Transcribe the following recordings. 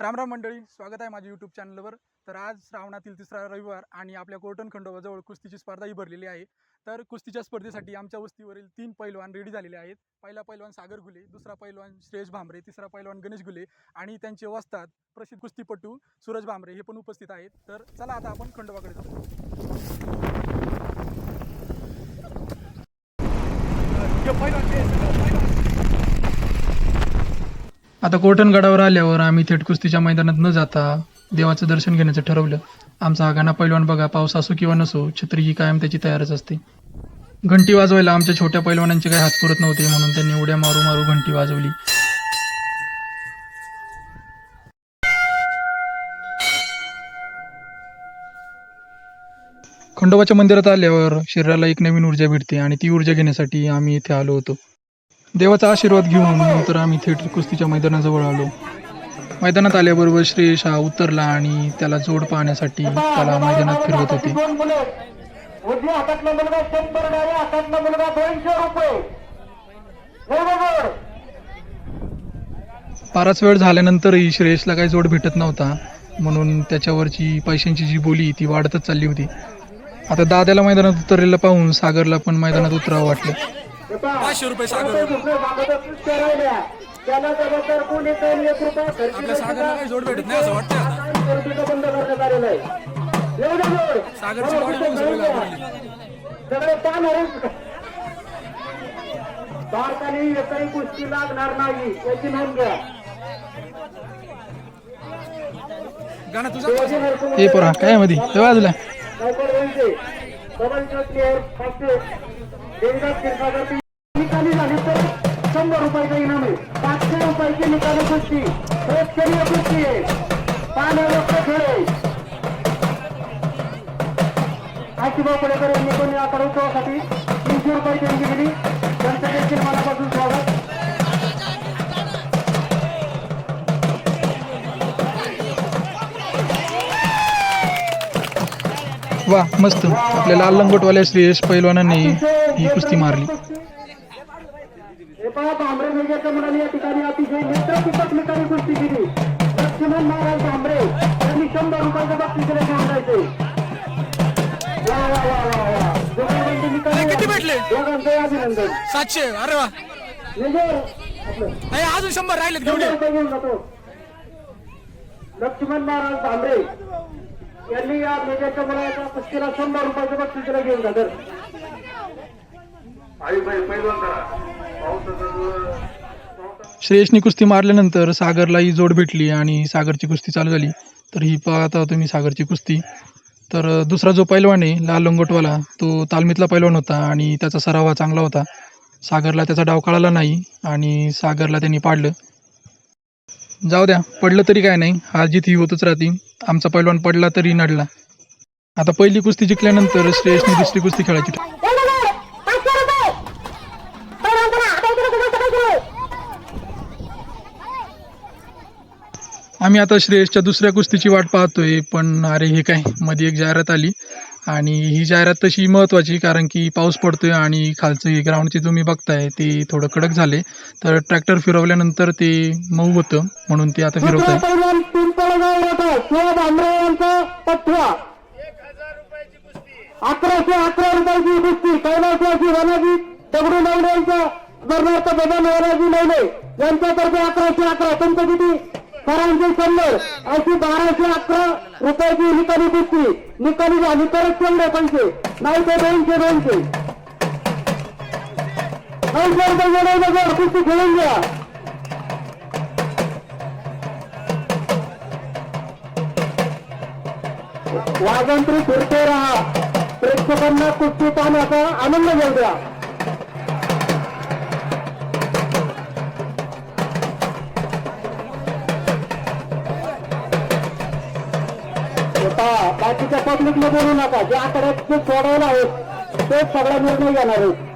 रामराम मंडळी स्वागत आहे माझ्या यूट्यूब चॅनलवर तर आज श्रावणातील तिसरा रविवार आणि आपल्या कोर्टन खंडोबाजवळ कुस्तीची स्पर्धा ही भरलेली आहे. तर कुस्तीच्या स्पर्धेसाठी आमच्या वस्तीवरील तीन पैलवान रेडी झालेले आहेत. पहिला पैलवान सागर घुले दुसरा पैलवान श्रेयश भांबरे तिसरा पैलवान गणेश घुले आणि त्यांचे वस्तात प्रसिद्ध कुस्तीपटू सूरज भांबरे हे पण उपस्थित आहेत. तर चला आता आपण खंडोबाकडे जाऊ. आता कोटणगडावर आल्यावर आम्ही थेट कुस्तीच्या मैदानात न जाता देवाचं दर्शन घेण्याचं ठरवलं. आमचा हा गाणा पैलवान बघा पाऊस असो किंवा नसो छत्री ही कायम त्याची तयारच असते. घंटी वाजवायला आमच्या छोट्या पैलवानांचे काही हात पुरत नव्हते म्हणून त्यांनी उड्या मारू मारू घंटी वाजवली. खंडोबाच्या मंदिरात आल्यावर शरीराला एक नवीन ऊर्जा भेटते आणि ती ऊर्जा घेण्यासाठी आम्ही इथे आलो होतो. देवाचा आशीर्वाद घेऊन नंतर आम्ही थेट कुस्तीच्या मैदानाजवळ आलो. मैदानात आल्याबरोबर श्रेयश हा उतरला आणि त्याला जोड पाहण्यासाठी त्याला मैदानात फिरवत होते. फारच वेळ झाल्यानंतरही श्रेयसला काही जोड भेटत नव्हता. म्हणून त्याच्यावरची पैशांची जी बोली ती वाढतच चालली होती. आता दादाला मैदानात उतरलेलं पाहून सागरला पण मैदानात उतरावं वाटलं. पाचशे रुपये सागर. रुपया खर्च काही जोड भेटत नाही असं वाटतं बंद करण्यात आलेलं आहे. येऊ दे जोड. सगळे पाहणार भारताने एकही कुस्ती लागणार नाही याची नोंद घ्या. शिवाजी नरसिंह हे पोरा काय मध्ये हे बाजूला. नायकोड डबल क्षीरसागर निकाली झाली तर शंभर रुपयाचा इनाम आहे. पाचशे रुपयाची निकाली कुस्ती प्रेक्षणीय कुस्ती आहे. पाण्या लोक खेळ. आशिभाऊ पडेकर यांनी पण या उत्सवासाठी तीनशे रुपये देणगी दिली. त्यांचं देखील मनापासून स्वागत. वा मस्त. आपल्याला अल्लंगोटवाल्या लंगोटवाल्या श्रेयश पैलवानांनी ही कुस्ती मारली. भांबरे मेजरच्या मुलांनी या ठिकाणी अतिशय नेत्रपिकट ठिकाणी कुस्ती केली. लक्ष्मण महाराज भांबरे यांनी शंभर रुपयाचं वा दोघांचे निकाली किती भेटले? अभिनंदन. सातशे. अरे वा. अजून शंभर राहिले शंभर रुपये घेऊन जातो. लक्ष्मण महाराज भांबरे यांनी या मेजरच्या मुलाच्या कुस्तीला शंभर रुपयाचं बक्षिसीला घेऊन जातं आई बाई पैलवान करा. श्रेयसनी कुस्ती मारल्यानंतर सागरला ही जोड भेटली आणि सागरची कुस्ती चालू झाली. तर ही पाहता तुम्ही सागरची कुस्ती. तर दुसरा जो पैलवान आहे लाल लंगोटवाला तो तालमीतला पैलवान होता आणि त्याचा सराव हा चांगला होता. सागरला त्याचा डाव कळाला नाही आणि सागरला त्यांनी पाडलं. जाऊ द्या पडलं तरी काय नाही हा जीत ही होतच राहते. आमचा पैलवान पडला तरी नडला. आता पहिली कुस्ती जिंकल्यानंतर श्रेयसने दुसरी कुस्ती खेळायची ठरवली. पाचशे रुपये पैलवान आता इकडे कुठे सकाळी आम्ही आता श्रेयसच्या दुसऱ्या कुस्तीची वाट पाहतोय पण अरे हे काय मध्ये एक जाहिरात आली. आणि ही जाहिरात तशी महत्त्वाची कारण की पाऊस पडतोय आणि खालचं हे ग्राउंडचे तुम्ही बघताय ते थोडं कडक झाले तर ट्रॅक्टर फिरवल्यानंतर ते मऊ होतं म्हणून ते आता फिरवत आहे अकराशे अकरा रुपयाची कुस्ती कैलासवासी वनाजी दगडू नवले उदाहरणार्थ बबन नवले यांच्यातर्फे अकराशे अकरा. तुमचं किती? सरांचे शंभर अशी बाराशे अकरा रुपयाची निकाली कुस्ती निकाली झाली तरच शंभर पैसे. नाही तर दोनशे दोनशे. दोनशे रुपये जोडायला कुस्ती खेळून घ्या. वाजंत्री फिरते राहा. प्रेक्षकांना कुस्ती पाहण्याचा आनंद घेऊ द्या. बाकीच्या पब्लिकला बोलू नका. जे आकड्यात जे सोडवलं आहेत तेच सगळा निर्णय घेणार आहेत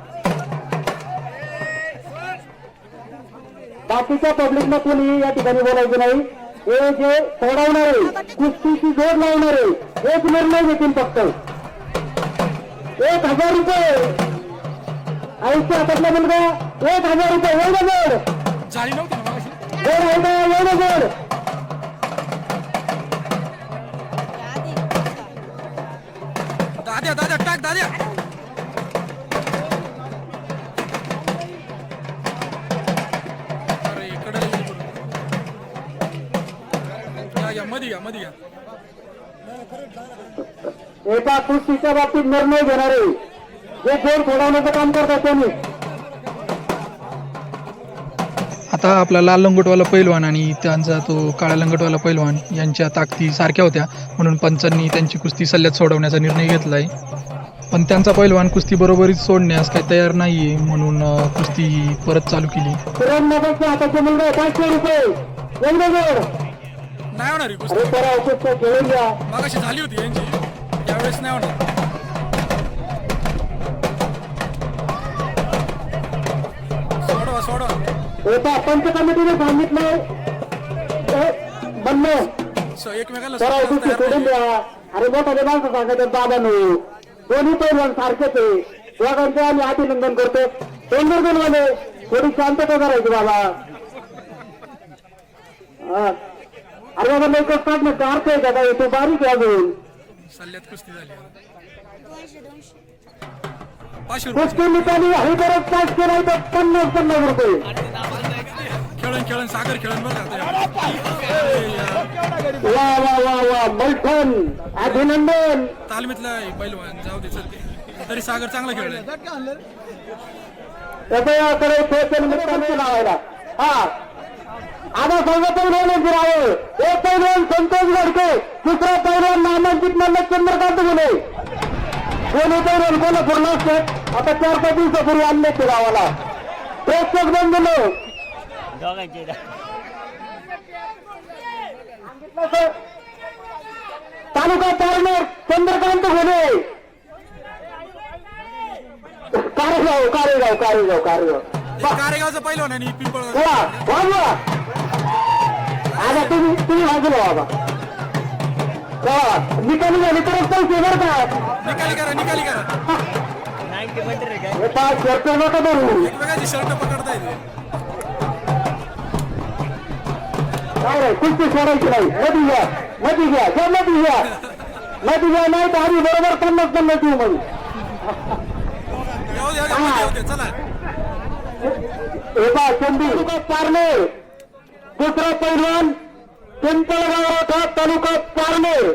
बाकीच्या पब्लिकला कोणी या ठिकाणी बोलायचं नाही. हे जे सोडवणारे कुस्तीची जोड लावणारे एक निर्णय घेतील फक्त. एक हजार रुपये. आयुष्य हातातला मुलगा एक हजार रुपये एवढं जोड? जोड आहे का एवढं जोड. दाद्या अरे इकडे या. या मध्ये या मध्ये या. एका कुस्तीच्या बाबतीत निर्णय घेणारे जे जोर सोडवण्याचं काम करतात त्यांनी. आता आपला लाल लंगोटवाला पैलवान आणि त्यांचा तो काळा लंगोटवाला पैलवान यांच्या ताकदी सारख्या होत्या. म्हणून पंचांनी त्यांची कुस्ती सल्ल्यात सोडवण्याचा निर्णय घेतला आहे पण त्यांचा पैलवान कुस्ती बरोबरीच सोडण्यास काही तयार नाही आहे म्हणून कुस्ती परत चालू केली. नाही होणार ही मागाशी झाली होती यांची. यावेळेस नाही होणार. सोडवा सोडवा. एका पंच कमिटीने सांगितलंय म्हणणं स- एकमेकाला बरं सोडायला कुस्ती तयार सोडून. द्या. अरे मोठ्याने माणसं सांगायचं बाबा नो दोन्ही पैलवान सारखेच आहे. दोघांचे आम्ही अभिनंदन करतो. मध्ये थोडी शांतता करायची बाबा. अरे बाबा लवकर काढणं का अर्थ आहे का काय तो बारीक आहे अजून. सल्ल्यात कुस्ती झाली. पन्नास पन्नास रुपये. खेळून खेळून सागर खेळून बरं. वा वा वा वा. मलठण अभिनंदन. तालमीतला आहे पहिलवान जाऊ दे चलते तरी सागर चांगला लावायला हा. आता पैलवान एक पैलवान संतोष गडके. दुसरा पैलवान नामांकित मल्ल चंद्रकांत गुले दोन्ही पैलवान कोल्हापूरला असतात आता चार पाच दिवसापूर्वी आणले ते गावाला. प्रेक्षक बंधून. तालुका पारनेर चंद्रकांत गुले कारेगाव कारेगाव कारेगाव कारेगाव. हे कारेगावचं पिंपळगाव. चला वाजवा. आता तुम्ही तुम्ही वाजवा बाबा. निकाली झाली का निकाली करा निकाली करा. शर्ट नका धरू एकमेकाची शर्ट पकडता येते कुस्ती सोडायची नाही नदी घ्या नदी घ्या नदी घ्या नदी घ्या नाही तर आम्ही बरोबर पन्नास पन्नास म्हणून एका चंदी दुसरा पैलवान पिंपळगाव तालुका पारनेर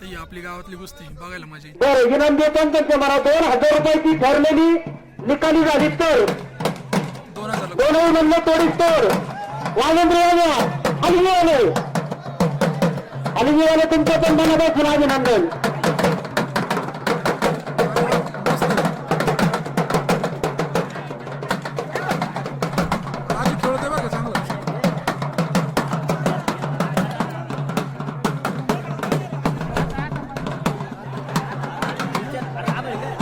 आता ही आपली गावातली कुस्ती बघायला बरं विनंती पंचायतच्या मला दोन हजार रुपयाची ठरलेली निकाली झाली तर. दोन हजार दोनही म्हणलं तोडीत तर. वाजेंद्र यादव अलिजीवाले अलिजीवाले तुमचं पण मनापासून अभिनंदन.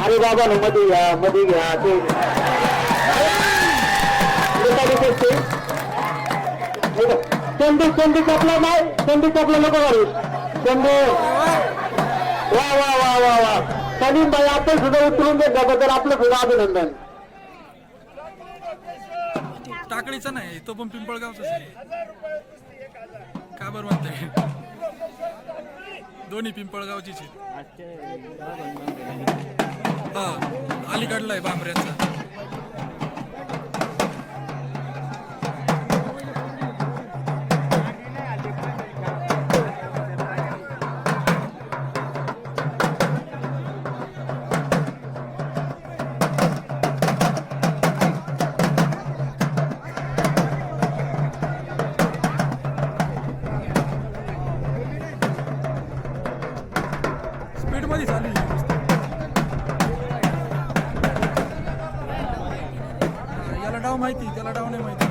अरे बाबा मध्ये घ्या मध्ये घ्या ते. चंदू चंदू चपला नाही चंदू चपला नको करू चंदू. वा वा वा वा वा. सलीम भाई आपण सुद्धा उतरून घेतल्याबद्दल आपलं सुद्धा अभिनंदन. टाकळीचा नाही तो पण पिंपळगावचा आहे. का बरं म्हणताय? दोन्ही पिंपळगावचीच आहेत. हा अलीकडला आहे बांबऱ्यांचा. डाव माहिती त्याला डाव नाही माहिती.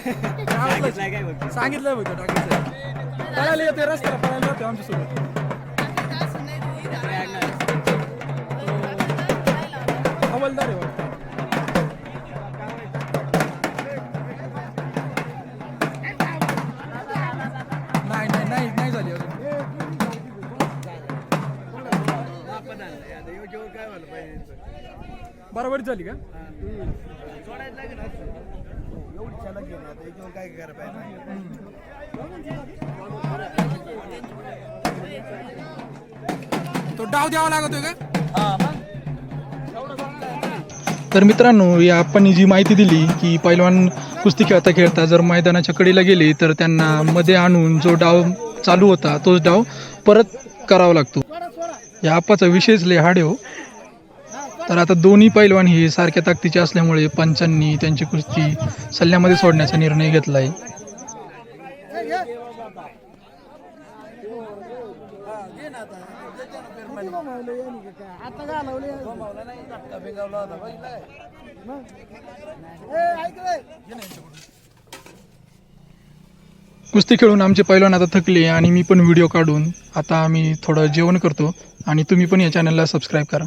आहे. सांगितलंय बघ? टाकायचं पळायला येते रस्त्याला पळायला येते आमच्यासोबत. बरोबर झाली का? एवढी चालक घेऊन आता याच्यावर काय करायला पाहिजे तो डाव द्यावा लागतोय का? तर मित्रांनो या आपण जी माहिती दिली की पैलवान कुस्ती खेळता खेळता जर मैदानाच्या कडेला गेले तर त्यांना मध्ये आणून जो डाव चालू होता तोच डाव परत करावा लागतो. या आप्पाचा विशेष लय हाड आहे हो. तर आता दोन्ही पैलवान हे सारख्या ताकदीचे असल्यामुळे पंचांनी त्यांची कुस्ती सल्ल्यामध्ये सोडण्याचा निर्णय घेतला आहे कुस्ती खेळून आमचे पैलवान आता थकले आणि मी पण व्हिडिओ काढून आता आम्ही थोडं जेवण करतो आणि तुम्ही पण या चॅनलला सबस्क्राईब करा.